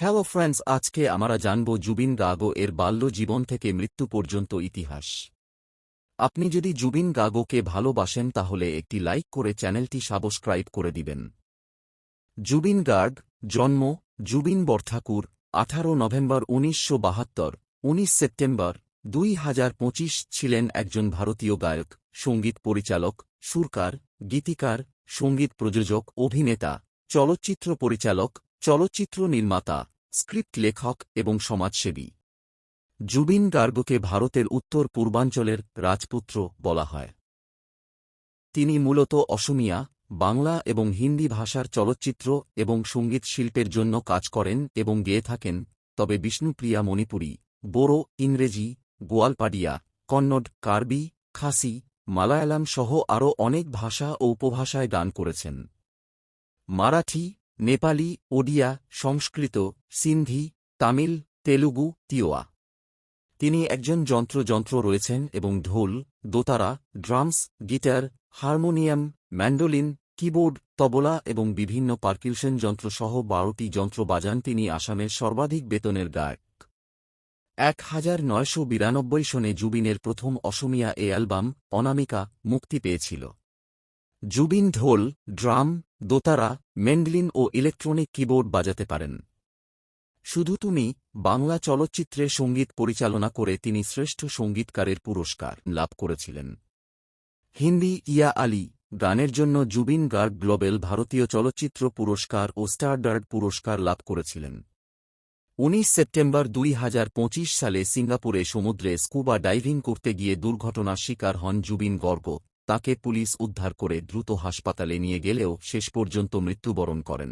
Hello friends, আজকে আমরা জানব জুবিন গাগো এর বাল্য জীবন থেকে মৃত্যু পর্যন্ত ইতিহাস। আপনি যদি জুবিন গাগোকে ভালোবাসেন, তাহলে একটি লাইক করে চ্যানেলটি সাবস্ক্রাইব করে দিবেন। জুবিন গার্গ, জন্ম জুবিন বরঠাকুর, আঠারো নভেম্বর উনিশশো বাহাত্তর, উনিশ সেপ্টেম্বর দুই হাজার পঁচিশ ছিলেন একজন ভারতীয় গায়ক, সংগীত পরিচালক, সুরকার, গীতিকার, সংগীত প্রযোজক, অভিনেতা, চলচ্চিত্র পরিচালক চলচ্চিত্র নির্মাতা, স্ক্রিপ্ট লেখক এবং সমাজসেবী। জুবিন গার্গকে ভারতের উত্তর পূর্বাঞ্চলের রাজপুত্র বলা হয়। তিনি মূলত অসমিয়া, বাংলা এবং হিন্দি ভাষার চলচ্চিত্র এবং সংগীত শিল্পের জন্য কাজ করেন এবং গেয়ে থাকেন, তবে বিষ্ণুপ্রিয়া মণিপুরী, বোরো, ইংরেজি, গোয়ালপাডিয়া, কন্নড, কার্বি, খাসি, মালায়ালাম সহ আরও অনেক ভাষা ও উপভাষায় গান করেছেন। মারাঠি নেপালি, ওডিয়া, সংস্কৃত, সিন্ধি, তামিল, তেলুগু, তিওয়া। তিনি একজন যন্ত্র যন্ত্র রয়েছেন এবং dhol, dotara, drums, guitar, harmonium, mandolin, keyboard, tabla এবং বিভিন্ন পার্কিউশন যন্ত্র সহ বারোটি যন্ত্র বাজান তিনি আসামের সর্বাধিক বেতনের গায়ক। এক হাজার নয়শো বিরানব্বই সনে জুবিনের প্রথম অসমিয়া এ অ্যালবাম অনামিকা মুক্তি পেয়েছিল। জুবিন ঢোল, ড্রাম, দোতারা, মেন্ডলিন ও ইলেকট্রনিক কিবোর্ড বাজাতে পারেন। শুধু তুমি, বাংলা চলচ্চিত্রে সংগীত পরিচালনা করে তিনি শ্রেষ্ঠ সঙ্গীতকারের পুরস্কার লাভ করেছিলেন। হিন্দি ইয়া আলী, গানের জন্য জুবিন গার্গ গ্লোবেল ভারতীয় চলচ্চিত্র পুরস্কার ও স্টারডার্ড পুরস্কার লাভ করেছিলেন। উনিশ সেপ্টেম্বর দুই হাজার পঁচিশ সালে সিঙ্গাপুরে সমুদ্রে স্কুবা ডাইভিং করতে গিয়ে দুর্ঘটনার শিকার হন জুবিন গর্গ। তাকে পুলিশ উদ্ধার করে দ্রুত হাসপাতালে নিয়ে গেলেও শেষ পর্যন্ত মৃত্যুবরণ করেন।